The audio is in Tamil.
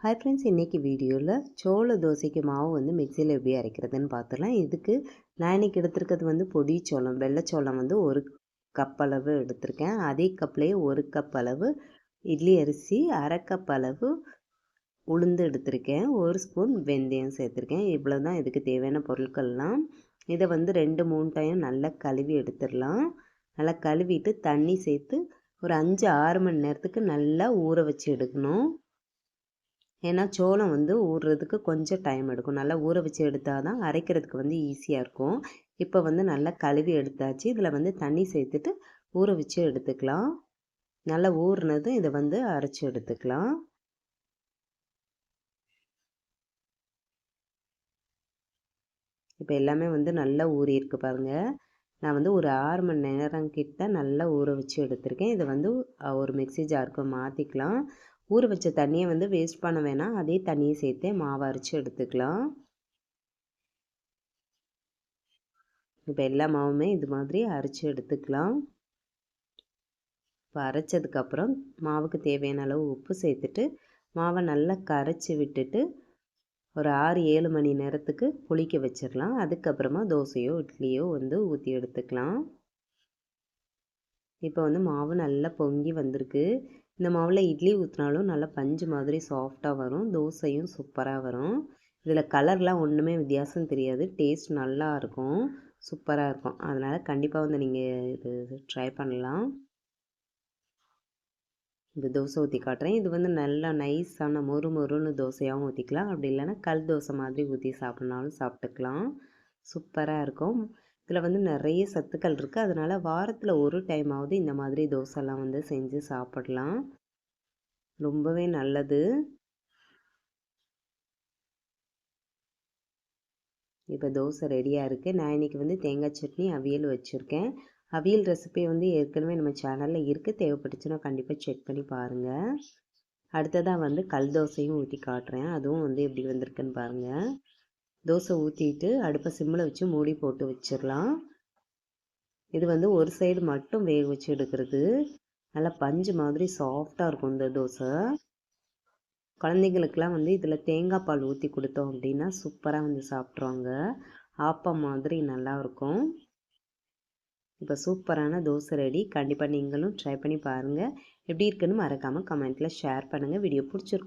ஹாய் ஃப்ரெண்ட்ஸ் இன்றைக்கி வீடியோவில் சோள தோசைக்கு மாவு வந்து மிக்சியில் எப்படி அரைக்கிறதுன்னு பார்த்துலாம் இதுக்கு நான் இன்றைக்கி எடுத்துருக்கிறது வந்து பொடி சோளம் வெள்ளைச்சோளம் வந்து ஒரு கப் அளவு எடுத்திருக்கேன். அதே கப்லேயே ஒரு கப் அளவு இட்லி அரிசி அரை கப் அளவு உளுந்து எடுத்திருக்கேன். ஒரு ஸ்பூன் வெந்தயம் சேர்த்துருக்கேன். இவ்வளோ தான் இதுக்கு தேவையான பொருட்கள்லாம். இதை வந்து ரெண்டு மூணு டைம் நல்லா கழுவி எடுத்துடலாம். நல்லா கழுவிட்டு தண்ணி சேர்த்து ஒரு அஞ்சு ஆறு மணி நேரத்துக்கு நல்லா ஊற வச்சு எடுக்கணும். ஏன்னா சோளம் வந்து ஊறுறதுக்கு கொஞ்சம் டைம் எடுக்கும். நல்லா ஊற வச்சு எடுத்தால் தான் அரைக்கிறதுக்கு வந்து ஈஸியாக இருக்கும். இப்போ வந்து நல்லா கழுவி எடுத்தாச்சு. இதில் வந்து தண்ணி சேர்த்துட்டு ஊற வச்சு எடுத்துக்கலாம். நல்லா ஊறினதும் இதை வந்து அரைச்சி எடுத்துக்கலாம். இப்போ எல்லாமே வந்து நல்லா ஊறியிருக்கு பாருங்கள் நான் வந்து ஒரு ஆறு மணி நேரம் கிட்ட நல்லா ஊற வச்சு எடுத்திருக்கேன். இதை வந்து ஒரு மிக்சி ஜாருக்கு மாற்றிக்கலாம் ஊற வச்ச தண்ணியை வந்து வேஸ்ட் பண்ண வேணாம். அதே தண்ணியை சேர்த்து மாவு அரைச்சி எடுத்துக்கலாம். இப்போ எல்லா மாவுமே இது மாதிரி அரைச்சி எடுத்துக்கலாம். இப்போ அரைச்சதுக்கப்புறம் மாவுக்கு தேவையான அளவு உப்பு சேர்த்துட்டு மாவை நல்லா கரைச்சி விட்டுட்டு ஒரு ஆறு ஏழு மணி நேரத்துக்கு புளிக்க வச்சிடலாம். அதுக்கப்புறமா தோசையோ இட்லியோ வந்து ஊற்றி எடுத்துக்கலாம். இப்போ வந்து மாவு நல்லா பொங்கி வந்திருக்கு. இந்த மாவில் இட்லி ஊற்றினாலும் நல்லா பஞ்சு மாதிரி சாஃப்டாக வரும். தோசையும் சூப்பராக வரும். இதில் கலர்லாம் ஒன்றுமே வித்தியாசம் தெரியாது. டேஸ்ட் நல்லா இருக்கும். சூப்பராக இருக்கும். அதனால் கண்டிப்பாக வந்து நீங்கள் இது ட்ரை பண்ணலாம். இந்த தோசை ஊற்றி காட்டுறேன். இது வந்து நல்லா நைஸான மொறு மொறுன்னு தோசையாகவும் ஊற்றிக்கலாம் அப்படி இல்லைன்னா கல் தோசை மாதிரி ஊற்றி சாப்பிட்னாலும் சாப்பிட்டுக்கலாம். சூப்பராக இருக்கும். இதில் வந்து நிறைய சத்துக்கள் இருக்குது அதனால் வாரத்தில் ஒரு டைமாவது இந்த மாதிரி தோசைலாம் வந்து செஞ்சு சாப்பிடலாம். ரொம்பவே நல்லது. இப்போ தோசை ரெடியாக இருக்குது நான் இன்றைக்கி வந்து தேங்காய் சட்னி அவியல் வச்சுருக்கேன். அவியல் ரெசிபி வந்து ஏற்கனவே நம்ம சேனலில் இருக்குது தேவைப்பட்டுச்சுன்னா கண்டிப்பாக செக் பண்ணி பாருங்கள் அடுத்ததாக வந்து கல் தோசையும் ஊற்றி காட்டுறேன். அதுவும் வந்து எப்படி வந்திருக்குன்னு பாருங்கள் தோசை ஊற்றிட்டு அடுப்பை சிம்மில் வச்சு மூடி போட்டு வச்சிடலாம். இது வந்து ஒரு சைடு மட்டும் வேக வச்சு எடுக்கிறது. நல்லா பஞ்சு மாதிரி சாஃப்டாக இருக்கும் இந்த தோசை. குழந்தைங்களுக்கெல்லாம் வந்து இதில் தேங்காய் பால் ஊற்றி கொடுத்தோம் அப்படின்னா சூப்பராக வந்து சாப்பிட்ருவாங்க ஆப்பம் மாதிரி நல்லாயிருக்கும் இப்போ சூப்பரான தோசை ரெடி கண்டிப்பாக நீங்களும் ட்ரை பண்ணி பாருங்கள் எப்படி இருக்குன்னு மறக்காமல் கமெண்ட்டில் ஷேர் பண்ணுங்கள் வீடியோ பிடிச்சிருக்கும்.